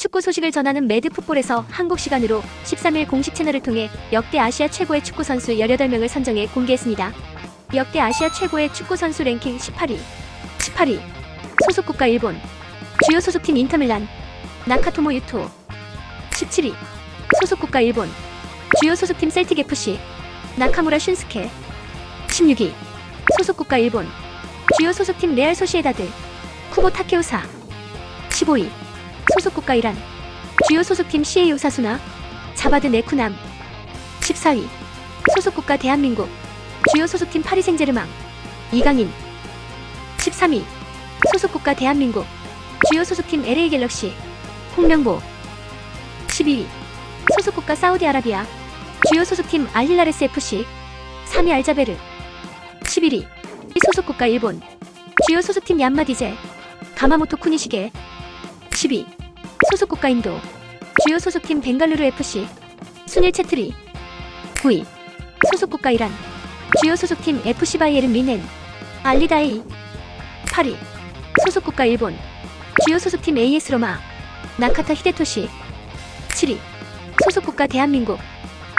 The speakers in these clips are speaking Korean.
축구 소식을 전하는 매드풋볼에서 한국 시간으로 13일 공식 채널을 통해 역대 아시아 최고의 축구 선수 18명을 선정해 공개했습니다. 역대 아시아 최고의 축구 선수 랭킹 18위. 18위. 소속 국가 일본. 주요 소속팀 인터밀란. 나카토모 유토. 17위. 소속 국가 일본. 주요 소속팀 셀틱 FC. 나카무라 슌스케. 16위. 소속 국가 일본. 주요 소속팀 레알 소시에다드. 쿠보 타케우사. 15위. 소속 국가 이란. 주요 소속팀 CA 오사수나. 자바드 네쿠남. 14위. 소속 국가 대한민국. 주요 소속팀 파리 생제르망. 이강인. 13위. 소속 국가 대한민국. 주요 소속팀 LA 갤럭시. 홍명보. 12위. 소속 국가 사우디아라비아. 주요 소속팀 알힐라레스 FC. 3위 알자베르. 11위. 소속 국가 일본. 주요 소속팀 얀마디제. 가마모토 쿠니시게. 10위. 소속 국가 인도. 주요 소속팀 벵갈루루 FC. 순일 채트리. 9위. 소속 국가 이란. 주요 소속팀 FC 바이에른 미넨. 알리다이. 8위. 소속 국가 일본. 주요 소속팀 AS 로마. 나카타 히데토시. 7위. 소속 국가 대한민국.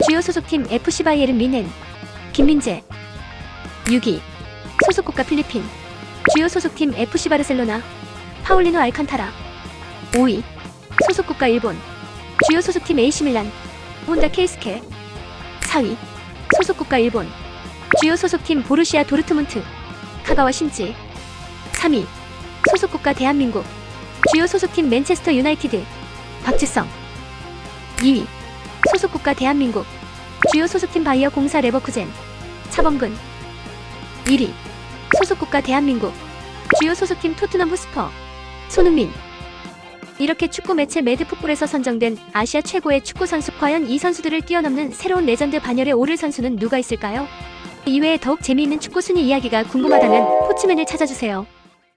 주요 소속팀 FC 바이에른 미넨. 김민재. 6위. 소속 국가 필리핀. 주요 소속팀 FC 바르셀로나. 파울리노 알칸타라. 5위. 소속 국가 일본. 주요 소속팀 AC 밀란. 혼다 케이스케. 4위. 소속 국가 일본. 주요 소속팀 보르시아 도르트문트. 카가와 신지. 3위. 소속 국가 대한민국. 주요 소속팀 맨체스터 유나이티드. 박지성. 2위. 소속 국가 대한민국. 주요 소속팀 바이어 공사 레버쿠젠. 차범근. 1위. 소속 국가 대한민국. 주요 소속팀 토트넘 후스퍼. 손흥민. 이렇게 축구 매체 매드풋볼에서 선정된 아시아 최고의 축구 선수 과연 이 선수들을 뛰어넘는 새로운 레전드 반열에 오를 선수는 누가 있을까요? 이외에 더욱 재미있는 축구 순위 이야기가 궁금하다면 포츠맨을 찾아주세요.